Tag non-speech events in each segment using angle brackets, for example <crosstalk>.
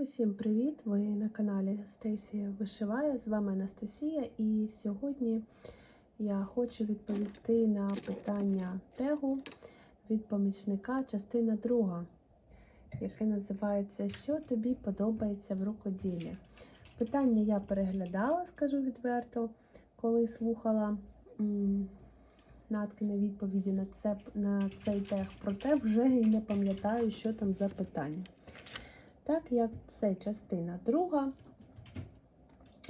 Усім привіт! Ви на каналі Стейсі Вишиває. З вами Анастасія, і сьогодні я хочу відповісти на питання тегу від помічника, частина друга, яке називається Що тобі подобається в рукоділлі? Питання я переглядала, скажу відверто, коли слухала м, Наткини відповіді на, це, на цей тег, проте вже і не пам'ятаю, що там за питання. Так як це частина друга,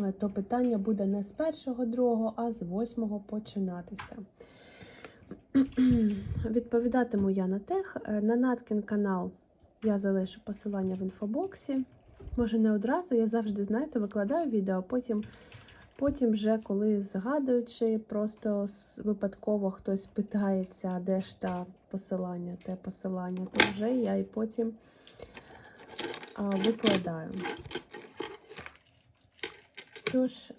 е, то питання буде не з першого другого, а з восьмого починатися. <clears throat> Відповідатиму я на тех. Е, На Наткін канал я залишу посилання в інфобоксі. Може, не одразу, я завжди, знаєте, викладаю відео, потім, потім вже коли згадуючи, просто випадково хтось питається, де ж та посилання, те посилання, то вже я і потім викладаю. Тож,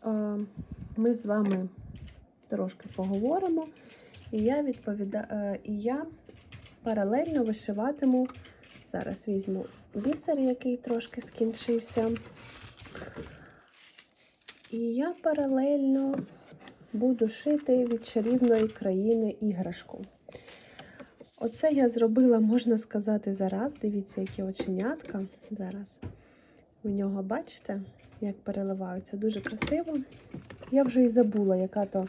ми з вами трошки поговоримо, і я відповіда... е, і я паралельно вишиватиму. Зараз візьму бісер, який трошки скінчився. І я паралельно буду шити від чарівної країни іграшку. Оце я зробила, можна сказати, зараз. Дивіться, які оченятка зараз. У нього, бачите, як переливаються. Дуже красиво. Я вже і забула, яка то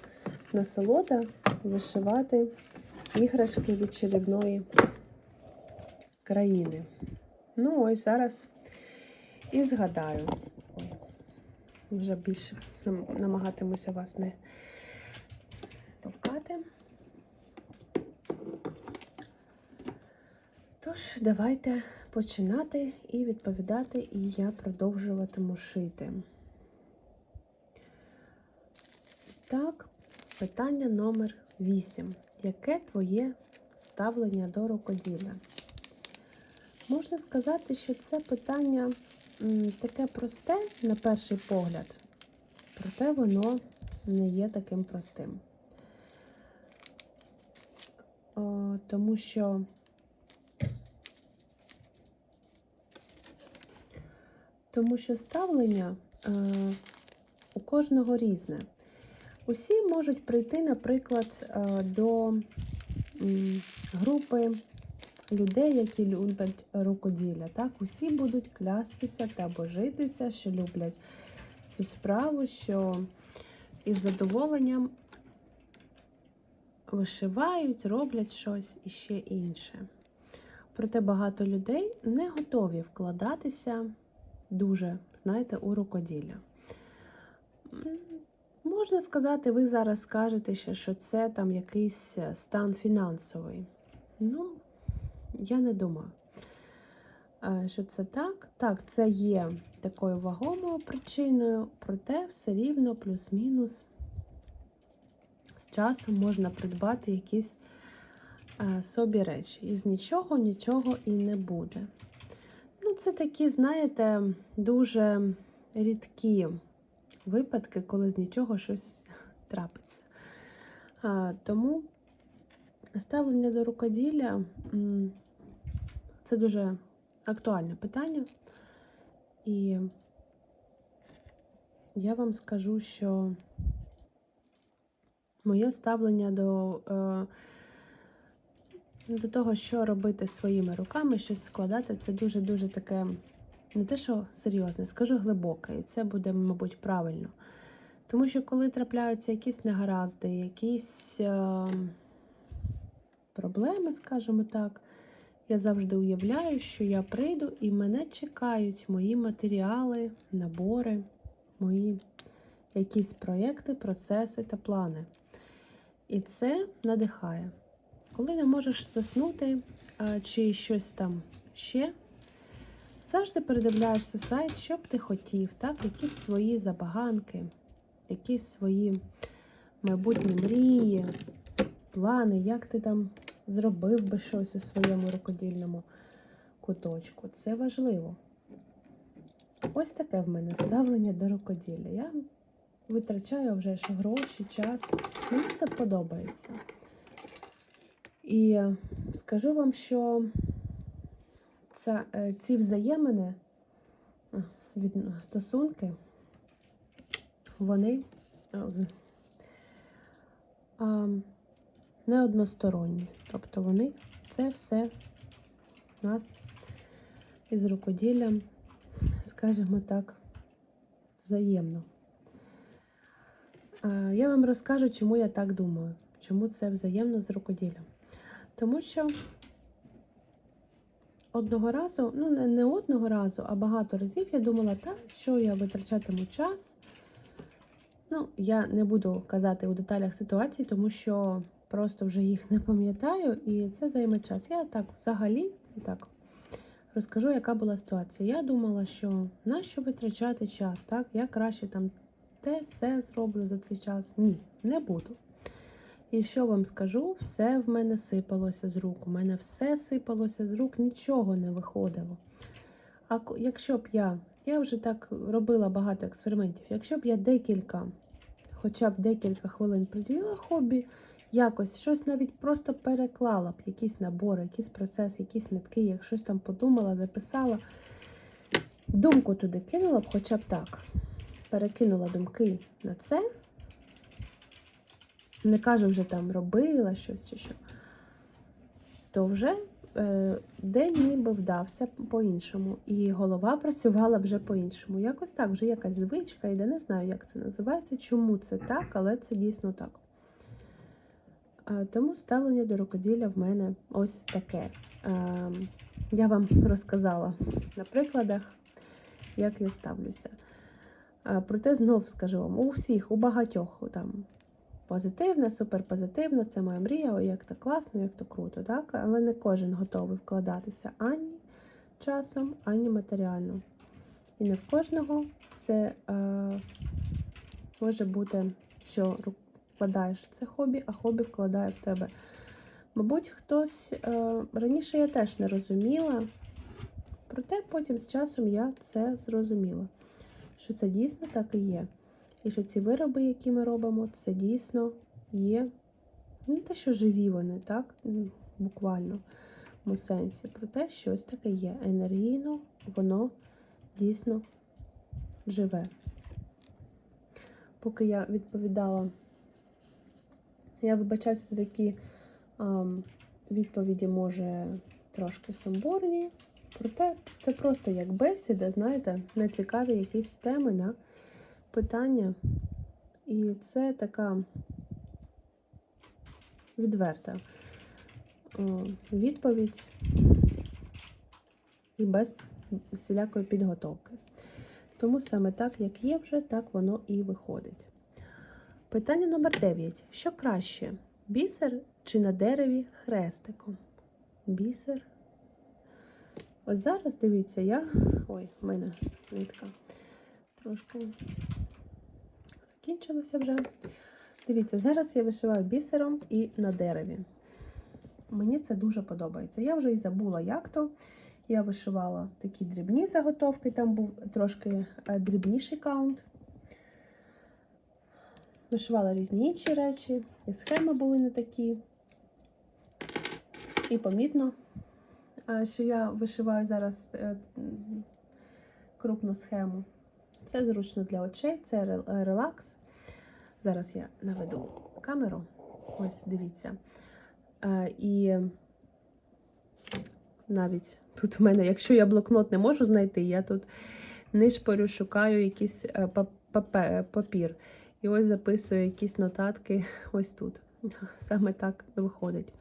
насолода вишивати іграшки від чарівної країни. Ну, ось зараз і згадаю. Вже більше намагатимуся вас не Тож, давайте починати і відповідати, і я продовжуватиму шити. Так, питання номер 8. Яке твоє ставлення до рукоділля? Можна сказати, що це питання таке просте на перший погляд, проте воно не є таким простим. Тому що Тому що ставлення е, у кожного різне. Усі можуть прийти, наприклад, е, до групи людей, які люблять рукоділля. Так? Усі будуть клястися та божитися, що люблять цю справу, що із задоволенням вишивають, роблять щось і ще інше. Проте багато людей не готові вкладатися дуже, знаєте, у рукоділля. Можна сказати, ви зараз скажете, що це там якийсь е, стан фінансовий. Ну, я не думаю, е, що це так. Так, це є такою вагомою причиною, проте все рівно плюс-мінус з часом можна придбати якісь е, собі речі. Із нічого нічого і не буде. Це такі, знаєте, дуже рідкі випадки, коли з нічого щось трапиться. А, тому ставлення до рукоділля це дуже актуальне питання. І я вам скажу, що моє ставлення до, е, до того, що робити своїми руками, щось складати, це дуже-дуже таке, не те, що серйозне, скажу глибоке, і це буде, мабуть, правильно. Тому що коли трапляються якісь негаразди, якісь е, проблеми, скажімо так, я завжди уявляю, що я прийду і мене чекають мої матеріали, набори, мої якісь проєкти, процеси та плани. І це надихає. Коли не можеш заснути чи щось там ще, завжди передивляєшся сайт, що б ти хотів, так? якісь свої забаганки, якісь свої майбутні мрії, плани, як ти там зробив би щось у своєму рукодільному куточку. Це важливо. Ось таке в мене ставлення до рукоділля. Я витрачаю вже гроші, час. Мені це подобається. І скажу вам, що ця, е, ці взаємини від, стосунки, вони а, не односторонні. Тобто вони це все у нас із рукоділлям, скажімо так, взаємно. Я вам розкажу, чому я так думаю, чому це взаємно з рукоділлям. Тому що одного разу, ну не, одного разу, а багато разів я думала, так, що я витрачатиму час. Ну, я не буду казати у деталях ситуації, тому що просто вже їх не пам'ятаю, і це займе час. Я так взагалі так розкажу, яка була ситуація. Я думала, що нащо витрачати час, так? Я краще там те все зроблю за цей час. Ні, не буду. І що вам скажу, все в мене сипалося з рук. У мене все сипалося з рук, нічого не виходило. А якщо б я, я вже так робила багато експериментів, якщо б я декілька, хоча б декілька хвилин приділила хобі, якось щось навіть просто переклала б, якісь набори, якийсь процес, якісь нитки, як щось там подумала, записала, думку туди кинула б, хоча б так, перекинула думки на це. Не кажу, вже там робила щось чи що. То вже е, день ніби вдався по-іншому. І голова працювала вже по-іншому. Якось так, вже якась звичка йде, не знаю, як це називається, чому це так, але це дійсно так. Е, тому ставлення до рукоділля в мене ось таке. Е, я вам розказала на прикладах, як я ставлюся. Е, проте знов скажу вам, у всіх, у багатьох там позитивне, суперпозитивно, це моя мрія, ой, як то класно, як то круто, так? Але не кожен готовий вкладатися ані часом, ані матеріально. І не в кожного це е, може бути, що вкладаєш в це хобі, а хобі вкладає в тебе. Мабуть, хтось е, раніше я теж не розуміла, проте потім з часом я це зрозуміла, що це дійсно так і є. І що ці вироби, які ми робимо, це дійсно є не те, що живі вони, так? Буквально в сенсі, про те, що ось таке є. Енергійно воно дійсно живе. Поки я відповідала, я вибачаюся за такі ам, відповіді, може, трошки сумбурні. Проте це просто як бесіда, знаєте, на цікаві якісь теми на питання. І це така відверта відповідь і без всілякої підготовки. Тому саме так, як є вже, так воно і виходить. Питання номер 9. Що краще? Бісер чи на дереві хрестиком? Бісер. Ось зараз дивіться, я. Ой, в мене нитка трошки закінчилася вже. Дивіться, зараз я вишиваю бісером і на дереві. Мені це дуже подобається. Я вже і забула, як то. Я вишивала такі дрібні заготовки, там був трошки е, дрібніший каунт. Вишивала різні інші речі, і схеми були не такі. І помітно, е, що я вишиваю зараз е, крупну схему. Це зручно для очей, це е, релакс. Зараз я наведу камеру. Ось дивіться. Е, І навіть тут в мене, якщо я блокнот не можу знайти, я тут нишпорю, шукаю якийсь е, папір. І ось записую якісь нотатки ось тут. <laughs> Саме так виходить.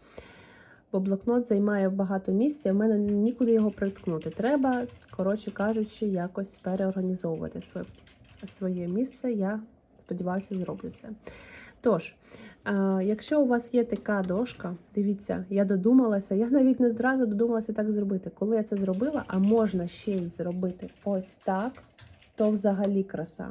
Бо блокнот займає багато місця, в мене нікуди його приткнути. Треба, коротше кажучи, якось переорганізовувати своє, своє місце. Я сподіваюся, зроблю це. Тож, е, якщо у вас є така дошка, дивіться, я додумалася, я навіть не зразу додумалася так зробити. Коли я це зробила, а можна ще й зробити ось так, то взагалі краса.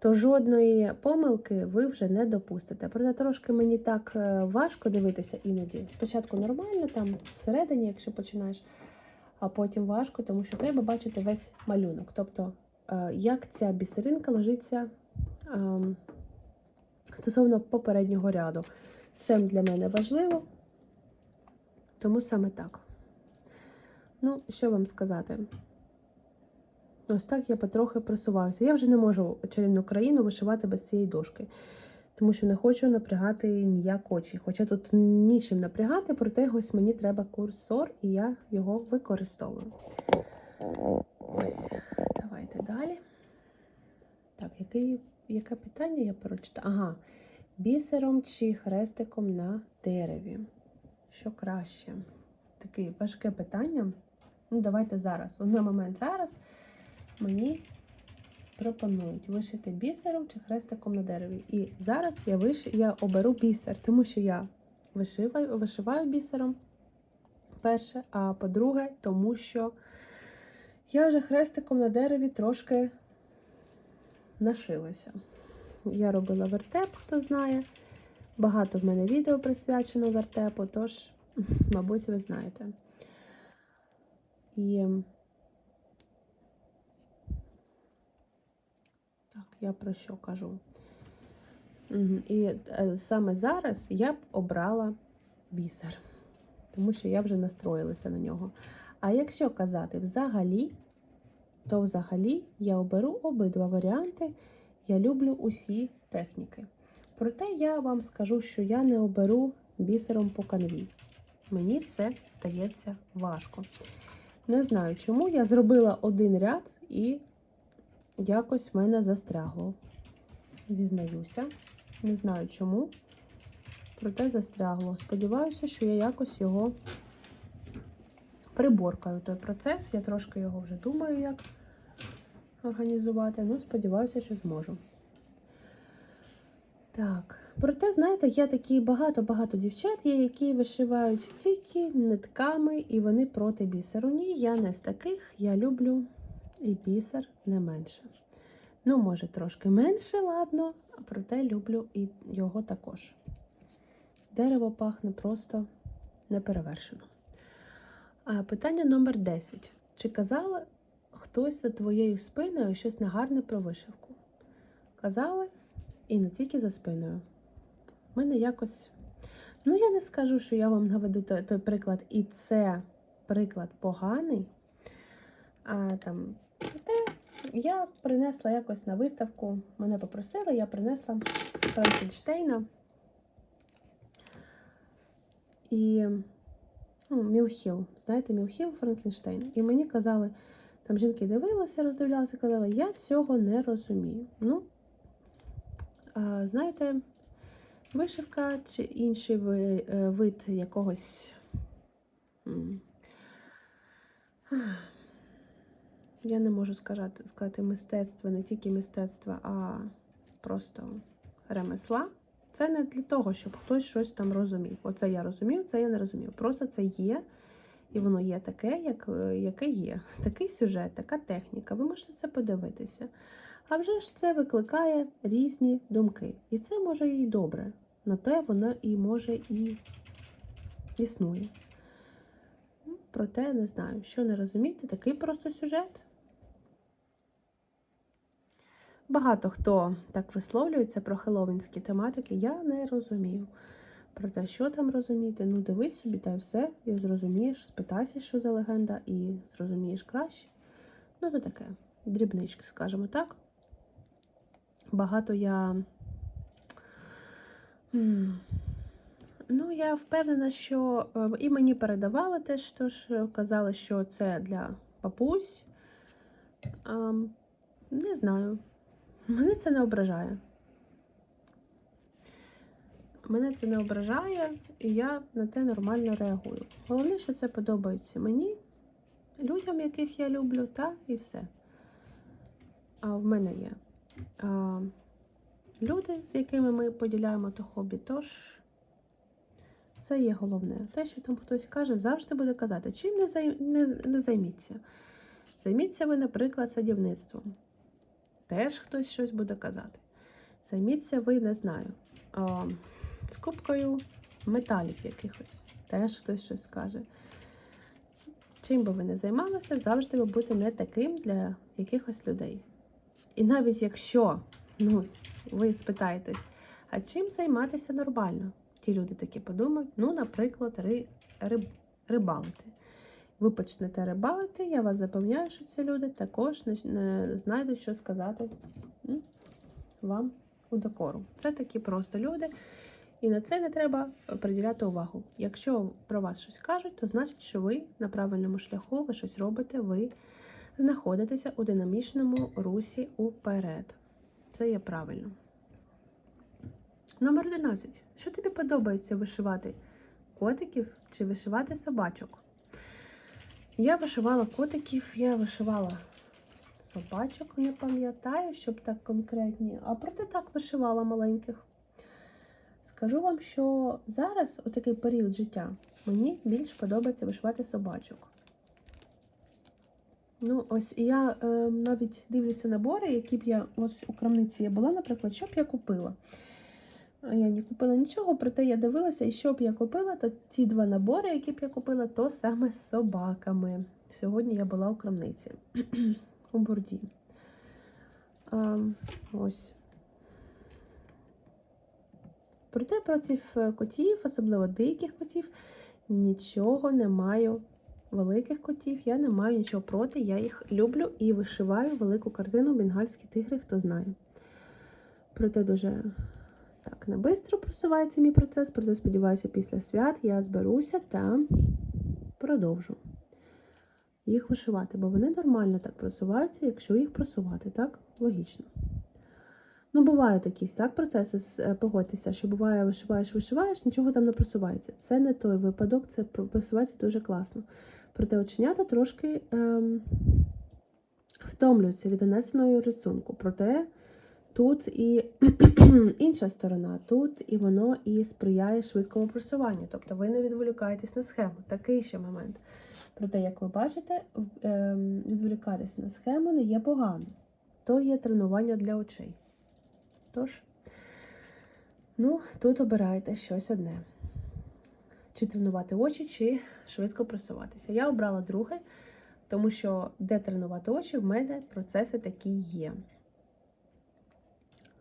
То жодної помилки ви вже не допустите. Проте трошки мені так е, важко дивитися іноді. Спочатку нормально, там всередині, якщо починаєш, а потім важко, тому що треба бачити весь малюнок. Тобто, е, як ця бісеринка ложиться ем, стосовно попереднього ряду. Це для мене важливо, тому саме так. Ну, що вам сказати? Ось так я потрохи просуваюся. Я вже не можу чарівну країну вишивати без цієї дошки, тому що не хочу напрягати ніяк очі. Хоча тут нічим напрягати, проте ось мені треба курсор, і я його використовую. Ось, давайте далі. Так, який, яке питання я прочитаю? Ага, бісером чи хрестиком на дереві. Що краще? Таке важке питання. Ну, давайте зараз. На момент зараз мені пропонують вишити бісером чи хрестиком на дереві. І зараз я виш... я оберу бісер, тому що я вишиваю, вишиваю бісером перше, а по-друге, тому що я вже хрестиком на дереві трошки нашилася. Я робила вертеп, хто знає. Багато в мене відео присвячено вертепу, тож, <laughs> мабуть, ви знаєте. І так, я про що кажу? І е, саме зараз я б обрала бісер, тому що я вже настроїлася на нього. А якщо казати взагалі, то взагалі я оберу обидва варіанти. Я люблю усі техніки. Проте я вам скажу, що я не оберу бісером по канві. Мені це здається важко. Не знаю чому. Я зробила один ряд і якось в мене застрягло. Зізнаюся. Не знаю чому. Проте застрягло. Сподіваюся, що я якось його приборкаю той процес. Я трошки його вже думаю, як організувати. Ну, сподіваюся, що зможу. Так, проте, знаєте, є такі багато-багато дівчат, є, які вишивають тільки нитками, і вони проти бісеру. Ні, я не з таких, я люблю і бісер не менше. Ну, може, трошки менше, ладно, проте люблю і його також. Дерево пахне просто неперевершено. А питання номер 10. Чи казала хтось за твоєю спиною щось негарне про вишивку? Казали? І не тільки за спиною. У мене якось. Ну, я не скажу, що я вам наведу той, той приклад, і це приклад поганий. А там, те, я принесла якось на виставку, мене попросили, я принесла Франкенштейна і ну, Мілхіл. Знаєте, Мілхіл Франкенштейн. І мені казали, там жінки дивилися, роздивлялися, казали, я цього не розумію. Ну, а, знаєте, вишивка чи інший е, вид якогось. Я не можу сказати, сказати мистецтва, не тільки мистецтва, а просто ремесла. Це не для того, щоб хтось щось там розумів. Оце я розумів, це я не розумів. Просто це є, і воно є таке, як, яке є. <laughs> Такий сюжет, така техніка. Ви можете це подивитися. А вже ж це викликає різні думки. І це може і добре. На те воно і може і існує. Ну, Проте не знаю, що не розуміти, такий просто сюжет. Багато хто так висловлюється про хеловінські тематики, я не розумію. Про те, що там розуміти, ну дивись собі та й все, і зрозумієш, спитайся, що за легенда, і зрозумієш краще. Ну, то таке, дрібнички, скажімо так. Багато я. Ну, я впевнена, що е, і мені передавали теж, тож казали, що це для папусь. Не знаю. Мене це не ображає. Мене це не ображає, і я на те нормально реагую. Головне, що це подобається мені, людям, яких я люблю, та і все. А в мене є а, люди, з якими ми поділяємо то хобі. Тож це є головне. Те, що там хтось каже, завжди буде казати, чим не, не займіться. Займіться ви, наприклад, садівництвом. Теж хтось щось буде казати. Займіться ви, не знаю, а, скупкою металів якихось. Теж хтось щось скаже. Чим би ви не займалися, завжди ви будете не таким для якихось людей. І навіть якщо ну, ви спитаєтесь, а чим займатися нормально? Ті люди такі подумають, ну, наприклад, ри, риб, рибалити. Ви почнете рибалити, я вас запевняю, що ці люди також не, знайдуть, що сказати вам у докору. Це такі просто люди, і на це не треба приділяти увагу. Якщо про вас щось кажуть, то значить, що ви на правильному шляху, ви щось робите, ви знаходитеся у динамічному русі уперед. Це є правильно. Номер 11. Що тобі подобається вишивати? Котиків чи вишивати собачок? Я вишивала котиків, я вишивала собачок, не пам'ятаю, щоб так конкретні, а проте так вишивала маленьких. Скажу вам, що зараз, у такий період життя, мені більш подобається вишивати собачок. Ну, ось я е, навіть дивлюся набори, які б я ось у крамниці я була, наприклад, що б я купила. Я не купила нічого, проте я дивилася, і що б я купила, то ці два набори, які б я купила, то саме з собаками. Сьогодні я була у крамниці <clears throat> у Бурді. А, ось. Проте проти котів, особливо диких котів, нічого не маю. Великих котів я не маю нічого проти. Я їх люблю і вишиваю велику картину Бенгальські тигри, хто знає. Проте дуже так, не бистро просувається мій процес, проте сподіваюся, після свят я зберуся та продовжу їх вишивати, бо вони нормально так просуваються, якщо їх просувати, так? Логічно. Ну, бувають якісь так процеси, е, погодьтеся, що буває, вишиваєш, вишиваєш, нічого там не просувається. Це не той випадок, це просувається дуже класно. Проте оченята трошки ем, втомлюються від нанесеного рисунку. Проте тут і <clears throat> інша сторона, тут і воно і сприяє швидкому просуванню. Тобто ви не відволікаєтесь на схему. Такий ще момент. Проте, як ви бачите, ем, відволікатися на схему не є погано. То є тренування для очей. Тож, ну, тут обирайте щось одне. Чи тренувати очі, чи швидко просуватися. Я обрала друге, тому що де тренувати очі, в мене процеси такі є.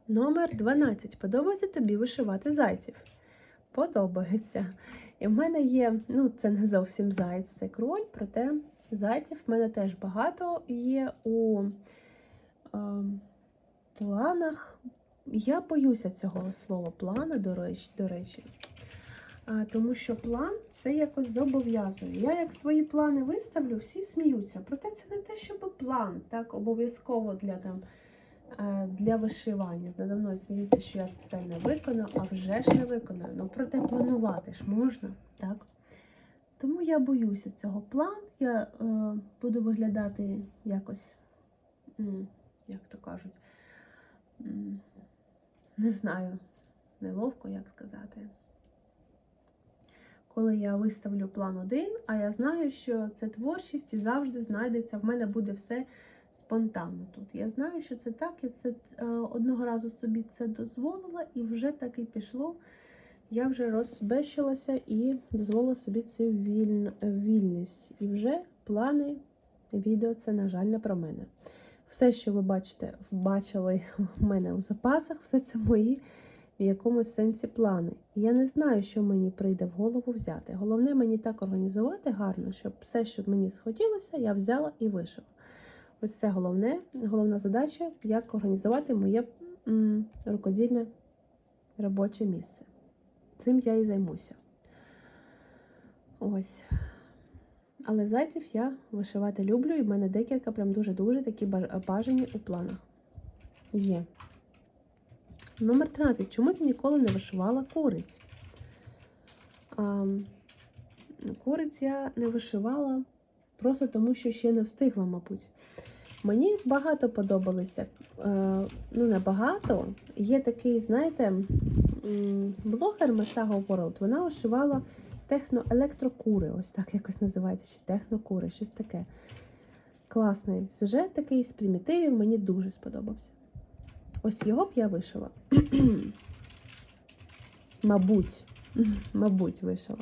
Номер 12. Подобається тобі вишивати зайців? Подобається. І в мене є, ну, це не зовсім зайць, це кроль, проте зайців в мене теж багато є у е, планах. Я боюся цього слова плана, до речі, до речі. А, тому що план це якось зобов'язує. Я як свої плани виставлю, всі сміються. Проте це не те, щоб план, так, обов'язково для там. Е, Для вишивання. Надо мною сміються, що я це не виконаю, а вже ж не виконаю. Ну, проте планувати ж можна, так? Тому я боюся цього план. Я е, буду виглядати якось, як то кажуть, не знаю, неловко, як сказати. Коли я виставлю план один, а я знаю, що це творчість і завжди знайдеться, в мене буде все спонтанно тут. Я знаю, що це так, і це е, одного разу собі це дозволила, і вже так і пішло. Я вже розбещилася і дозволила собі цю віль... вільність. І вже плани, відео це, на жаль, не про мене. Все, що ви бачите, бачили в мене у запасах, все це мої в якомусь сенсі плани. І я не знаю, що мені прийде в голову взяти. Головне мені так організувати гарно, щоб все, що мені схотілося, я взяла і вишила. Ось це головне, головна задача, як організувати моє м, рукодільне робоче місце. Цим я і займуся. Ось. Але зайців я вишивати люблю, і в мене декілька прям дуже-дуже такі бажані у планах. Є. Номер 13. Чому ти ніколи не вишивала куриць? А, куриць я не вишивала просто тому, що ще не встигла, мабуть. Мені багато подобалися. Е, ну, не багато. Є такий, знаєте, блогер Masago World. Вона вишивала техно-електрокури, ось так якось називається, чи технокури, щось таке. Класний сюжет такий з примітивів, мені дуже сподобався. Ось його б я вишила. <clears throat> Мабуть, <clears throat> мабуть, вишила.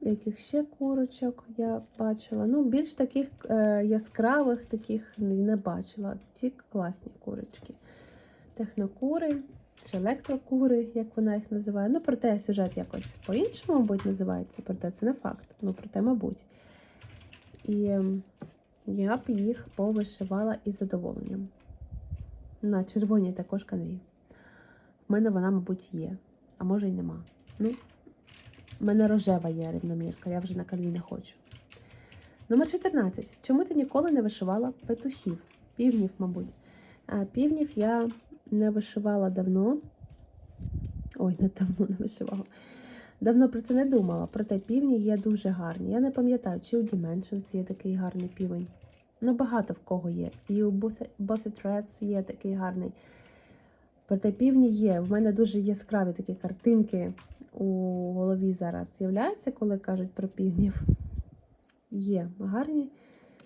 Яких ще курочок я бачила. Ну, більш таких е, яскравих таких не бачила. Ті класні курочки. Технокури. чи електрокури, як вона їх називає. Ну, проте сюжет якось по-іншому, мабуть, називається, проте це не факт. Ну, проте, мабуть. І я б їх повишивала із задоволенням. На червоній також канві. У мене вона, мабуть, є, а може й нема. Ну, у мене рожева є рівномірка, я вже на канві не хочу. Номер 14. Чому ти ніколи не вишивала петухів? Півнів, мабуть. Півнів я не вишивала давно. Ой, не давно не вишивала. Давно про це не думала, проте півні є дуже гарні. Я не пам'ятаю, чи у Dimensions є такий гарний півень. Ну, багато в кого є. І у Bothy Threads є такий гарний. Проте півні є. В мене дуже яскраві такі картинки у голові зараз з'являються, коли кажуть про півнів. Є гарні,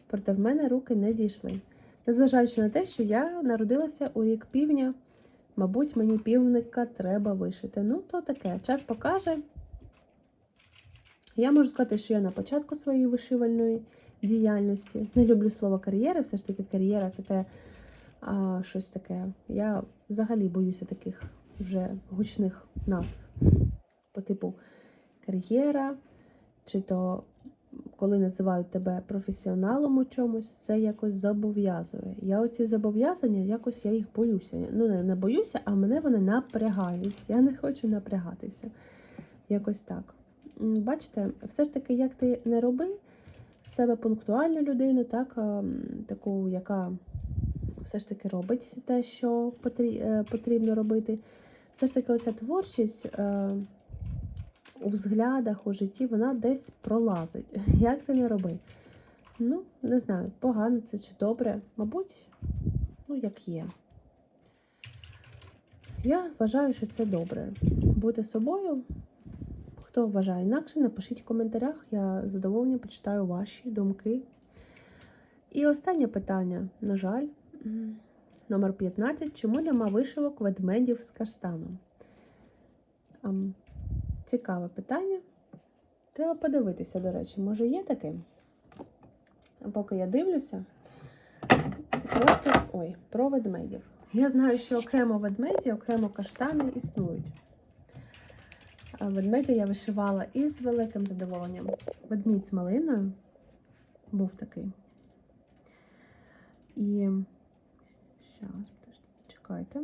проте в мене руки не дійшли. Незважаючи на те, що я народилася у рік півня, мабуть, мені півника треба вишити. Ну, то таке, час покаже. Я можу сказати, що я на початку своєї вишивальної діяльності. Не люблю слово кар'єра, все ж таки кар'єра це те а, щось таке. Я взагалі боюся таких вже гучних назв. По типу кар'єра, чи то коли називають тебе професіоналом у чомусь, це якось зобов'язує. Я оці зобов'язання, якось я їх боюся. Ну, не, не боюся, а мене вони напрягають. Я не хочу напрягатися. Якось так. Бачите, все ж таки, як ти не роби себе пунктуальну людину, так, ем, таку, яка все ж таки робить те, що е, потрібно робити. Все ж таки, оця творчість. е, у взглядах, у житті вона десь пролазить. <laughs> Як ти не роби? Ну, не знаю, погано це чи добре. Мабуть, ну, як є. Я вважаю, що це добре. Бути собою. Хто вважає інакше, напишіть в коментарях. Я з задоволенням почитаю ваші думки. І останнє питання, на жаль, номер 15. Чому нема вишивок ведмедів з каштаном? Цікаве питання. Треба подивитися, до речі, може є таке? Поки я дивлюся, трошки ой, про ведмедів. Я знаю, що окремо ведмеді, окремо каштани існують. Ведмедя я вишивала із великим задоволенням. Ведмідь з малиною був такий. І зараз, чекайте.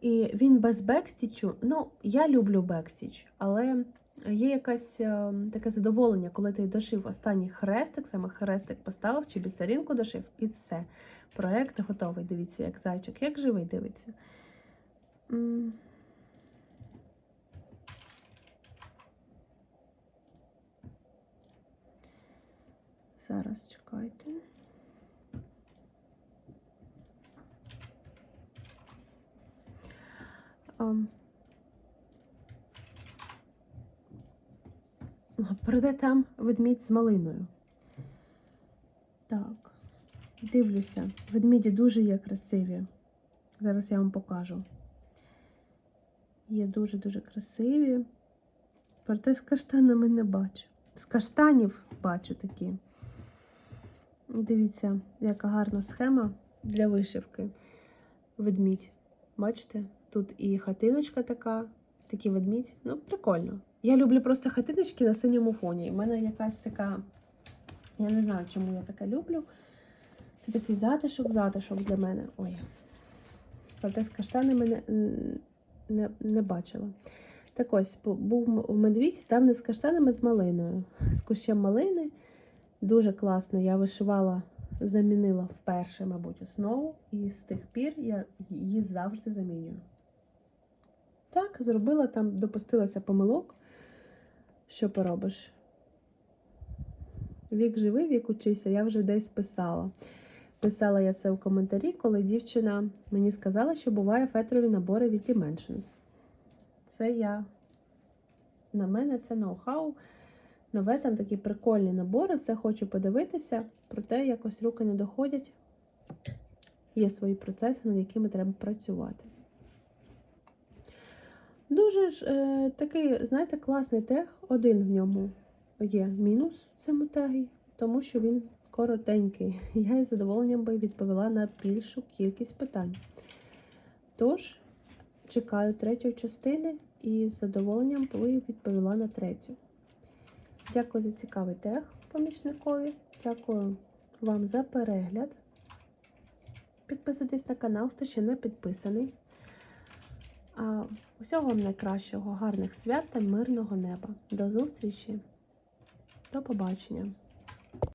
І він без бекстічу. Ну, я люблю бекстіч, але є якесь е, таке задоволення, коли ти дошив останній хрестик, саме хрестик поставив чи бісеринку дошив, і все. Проект готовий. Дивіться, як зайчик, як живий дивиться. Зараз чекайте. О, Проте там ведмідь з малиною. Так, дивлюся. Ведмеді дуже є красиві. Зараз я вам покажу. Є дуже-дуже красиві. Проте з каштанами не бачу. З каштанів бачу такі. Дивіться, яка гарна схема для вишивки. Ведмідь. Бачите? Тут і хатиночка така, такий ведмідь. Ну, прикольно. Я люблю просто хатиночки на синьому фоні. У мене якась така. Я не знаю, чому я таке люблю. Це такий затишок, затишок для мене. Ой. Проте з каштанами не, не, не бачила. Так ось, був в медвідь, там не з каштанами, з малиною. З кущем малини. Дуже класно. Я вишивала, замінила вперше, мабуть, основу. І з тих пір я її завжди замінюю. Так, зробила там, допустилася помилок. Що поробиш? Вік живий, вік учися, я вже десь писала. Писала я це у коментарі, коли дівчина мені сказала, що буває фетрові набори від Dimensions. Це я. На мене це ноу-хау. Нове там такі прикольні набори, все хочу подивитися, проте якось руки не доходять. Є свої процеси, над якими треба працювати. Дуже ж е, такий, знаєте, класний тег. Один в ньому є мінус в цьому тегі, тому що він коротенький. <laughs> Я із задоволенням би відповіла на більшу кількість питань. Тож, чекаю третьої частини і з задоволенням би відповіла на третю. Дякую за цікавий тех помічникові. Дякую вам за перегляд. Підписуйтесь на канал, хто ще не підписаний. А, Усього вам найкращого, гарних свят та мирного неба. До зустрічі. До побачення.